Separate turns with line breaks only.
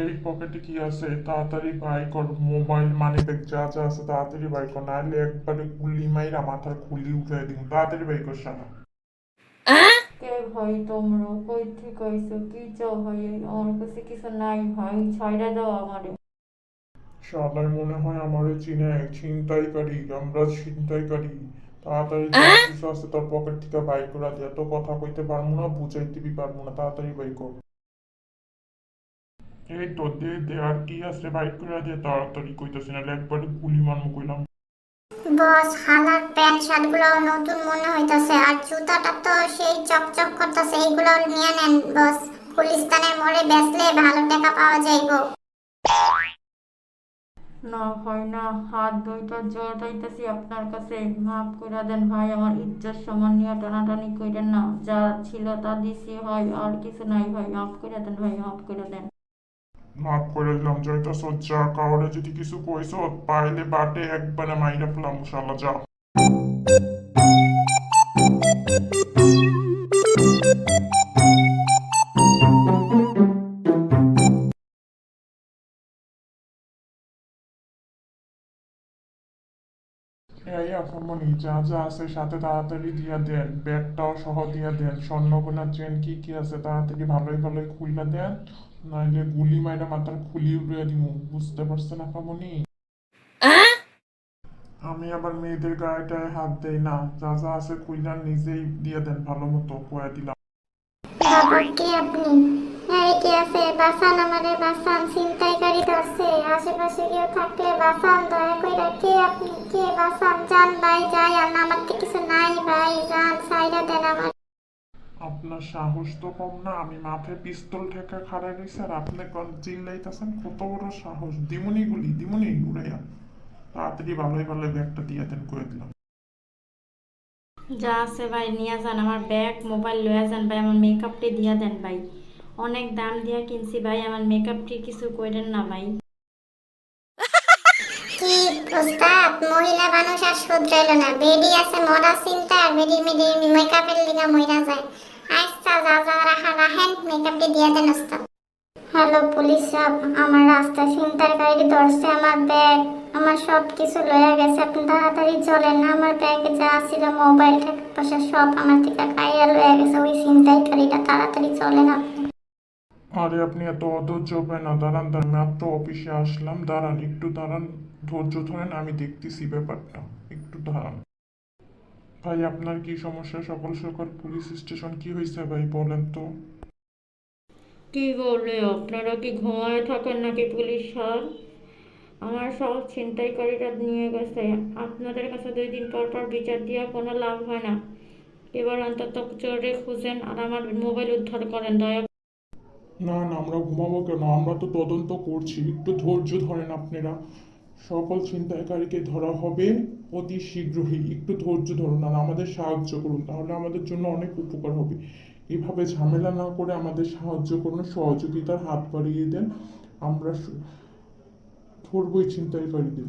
এই পকেটে কি আছে? তাড়াতাড়ি বাই কর। মোবাইল মানি ব্যাগ যা যা আছে তাড়াতাড়ি বাই কর। নাহলে একবারে গুলি মাইরা মাথার খুলি উঠে দিন তাড়াতাড়ি বাই কর শালা।
কে ভাই তোমরা? কই থেকে আইছো? কি চাও ভাই? আমার কাছে কিছু নাই ভাই। ছাইড়া দাও আমারে।
শালায় মনে হয় আমার চিনে ছিনতাইকারী আমরা ছিনতাইকারী। তাড়াতাড়ি কিছু আছে তোর পকেট থেকে বাই করা দিয়ে এত কথা কইতে পারব না বুঝাইতে বি পারব না তাড়াতাড়ি বাই কর। এই তো দে দে আর কি আছে বাই করে দিয়ে তাড়াতাড়ি কইতেছি নাহলে একবারে গুলি মারমু কইলাম।
বস হালার প্যান্ট শার্টগুলো নতুন মনে হইতাছে আর জুতাটা তো সেই চকচক করতেছে এইগুলো নিয়ে নেন বস। গুলিস্তানের মোড়ে বেচলে ভালো টাকা পাওয়া যাইবো।
না ভাই না, হাত দুইটা জোর হইতাছি আপনার কাছে মাফ করে দেন ভাই, আমার ইজ্জত সমান নিয়ে টানাটানি কইরেন না, যা ছিল তা দিছি ভাই আর কিছু নাই ভাই, মাফ করে দেন ভাই, মাফ করে দেন।
মাফ করে দিলাম জয়টা সজ্জা কাউরে যদি কিছু কইস পাইলে বাটে একবারে মাইরা ফেলাম শালা যা এই আফামনি যা যা আছে সাথে তাড়াতাড়ি দিয়া দেন। ব্যাগটাও সহ দিয়া দেন। স্বর্ণকোনার চেন কি কি আছে? তাড়াতাড়ি ভালোই ভালোই খুইলা দেন। নাইলে গুলি মাইরা মাথার খুলি উড়িয়ে দিমু। বুঝতে পারছেন আফামনি আমি আবার মেয়েদের গায়েটায় হাত দেই না। যা যা আছে খুইলা নিজেই দিয়ে দেন ভালো মতো কয়ে দিলাম।
আপনি কে আছে? বাসান আমারে বাসান ছিনতাইকারী ধরছে। আশেপাশে কেউ থাকলে বাসান দয়া কইরা কে আপনি? কে বাসান? যান ভাই যাই আর আমার তো কিছু নাই ভাই যান সাইডা দেন আমার।
আপনার সাহস তো কম না আমি মাথায় পিস্তল ঠেকা খাড়াই রয়েছে আর আপনি কোন চিল্লাইতেছেন? কত বড় সাহস। দিমুনি গুলি দিমুনি উড়াইয়া। তাড়াতাড়ি ভালোই ভালো ব্যাগটা দিয়ে দেন করে দিলাম।
যা আছে ভাই নিয়ে যান। আমার ব্যাগ মোবাইল লয়ে যান ভাই আমার মেকআপটি দিয়া দেন ভাই। অনেক দাম দিয়া কিনছি ভাই, আমার মেকআপটি কিছু কইরেন না ভাই।
কি প্রস্তাব মহিলা মানুষ আর শুধরাইল না। বেডি আছে মরা চিন্তা, আর বেডির মেডি মেকআপের লিগা মইরা যায়। আচ্ছা যা যা, রাখা, রাখেন মেকআপটি দিয়ে দেন ওস্তাদ। হ্যালো, পুলিশ সাহেব, আমার রাস্তা ছিনতাইকারী ধরছে, আমার ব্যাগ আমার সব কিছু লয়ে গেছে। আপনি তাড়াতাড়ি চলেন আমার ব্যাগে যা ছিল মোবাইল টাকা পয়সা সব আমার থেকে কাইয়া লয়ে গেছে। ওই ছিনতাইকারীটা তাড়াতাড়ি চলে আপনি।
আরে আপনি এত অধৈর্য হবেন না। দাঁড়ান দাঁড়ান মাত্র অফিসে আসলাম। দাঁড়ান, একটু দাঁড়ান। ধৈর্য ধরেন, আমি দেখতেছি ব্যাপারটা। একটু দাঁড়ান। ভাই, আপনার কি সমস্যা? সকল সকাল পুলিশ স্টেশন কি হয়েছে ভাই, বলেন তো।
কি বলে আপনারা কি ঘুমায় থাকেন নাকি পুলিশ স্যার? আমার সব ছিনতাইকারীরা নিয়ে গেছে। আপনাদের কাছে দুই দিন পর পর বিচার দেওয়া কোনো লাভ হয় না। এবার অন্তত চোরে খুঁজেন আর আমার মোবাইল উদ্ধার করেন, দয়া
না না, আমরা ঘুমাবো কেন? আমরা তো তদন্ত করছি। একটু ধৈর্য ধরেন আপনারা। সকল ছিনতাইকারীকে ধরা হবে অতি শীঘ্রই। একটু ধৈর্য ধরুন আর আমাদের সাহায্য করুন, তাহলে আমাদের জন্য অনেক উপকার হবে। এভাবে ঝামেলা না করে আমাদের সাহায্য করুন, সহযোগিতার হাত বাড়িয়ে দেন। আমরা ধরবই ছিনতাইকারীদের।